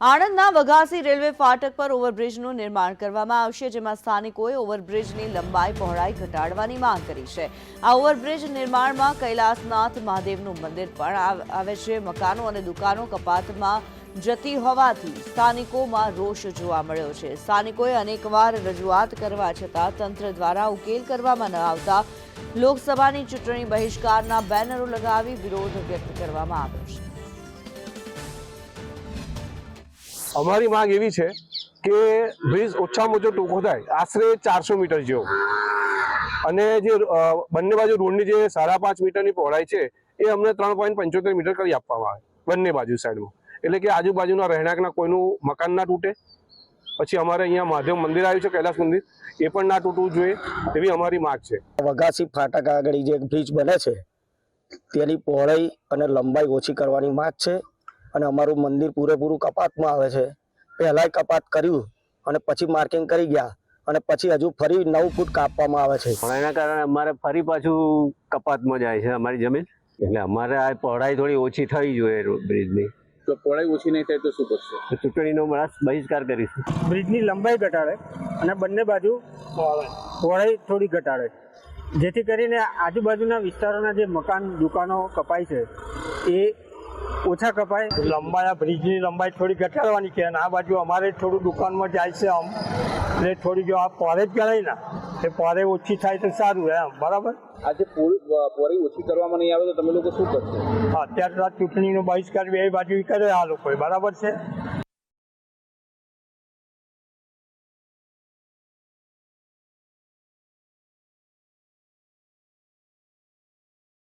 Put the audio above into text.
આણંદના Vaghasi railway ફાટક પર ઓવરબ્રિજનું નિર્માણ કરવામાં આવશે, જેમાં સ્થાનિકોએ ઓવરબ્રિજની લંબાઈ, પહોળાઈ ઘટાડવાની માંગ કરી છે. આ ઓવરબ્રિજ નિર્માણમાં કૈલાસનાથ મહાદેવનું મંદિર પણ આવ- છે. મકાનો અને દુકાનો કપાતમાં જતી હોવાથી સ્થાનિકોમાં રોષ જોવા મળ્યો છે. સ્થાનિકોએ અનેકવાર રજૂઆત કરવા છતાં તંત્ર દ્વારા ઉકેલ કરવામાં ન આવતા લોકસભાની ચૂંટણી બહિષ્કારના બેનરો લગાવી વિરોધ વ્યક્ત કરવામાં આવ્યો છે. અમારી માંગ એવી છે કે બ્રિજ ઓછામાં ઓછો ટૂંકો થાય. આશરે ચારસો મીટર જેવો. અને જે બંને બાજુ રોડની જે સાડા પાંચ મીટરની પહોળાઈ છે, એ અમને ત્રણ પોઈન્ટ પંચોતેર મીટર કરી આપવામાં આવે. બંને બાજુ સાઈડમાં. એટલે કે આજુબાજુના રહેણાંકના કોઈનું મકાન ના તૂટે. પછી અમારે અહીંયા મહાદેવ મંદિર આવ્યું છે, કૈલાસ મંદિર. એ પણ ના તૂટવું જોઈએ એવી અમારી માગ છે. વઘાસી ફાટક આગળ જે બ્રિજ બને છે, તેની પહોળાઈ અને લંબાઈ ઓછી કરવાની માગ છે. અને અમારું મંદિર પૂરેપૂરું કપાતમાં આવે છે. પહેલાંય કપાત કર્યું અને પછી માર્કિંગ કરી ગયા અને પછી હજુ ફરી નવ ફૂટ કાપવામાં આવે છે. પણ એના કારણે અમારે ફરી પાછું કપાતમાં જાય છે અમારી જમીન. એટલે અમારે આ પહોળાઈ થોડી ઓછી થવી જોઈએ બ્રિજની તો પહોળાઈ ઓછી નહીં થાય તો શું કરશે? ચૂંટણીનો માણસ બહિષ્કાર કરીશું. બ્રિજની લંબાઈ ઘટાડે અને બંને બાજુ પહોળાઈ થોડી ઘટાડે. જેથી કરીને આજુબાજુના વિસ્તારોના જે મકાન દુકાનો કપાય છે એ ઓછા કપાય. લંબાઈ આ બ્રિજની લંબાઈ થોડી ઘટાડવાની છે અને આ બાજુ અમારે થોડું દુકાનમાં જાય છે આમ. એટલે થોડી જો આ પોરે જ ગણાય ને. એ પોરે ઓછી થાય તો સારું એમ. બરાબર? આજે પોરી ઓછી કરવામાં નહીં આવે તો તમે લોકો શું કરશો? અત્યારે ચૂંટણીનો બહિષ્કાર બે બાજુ કરે આ લોકોએ. બરાબર છે?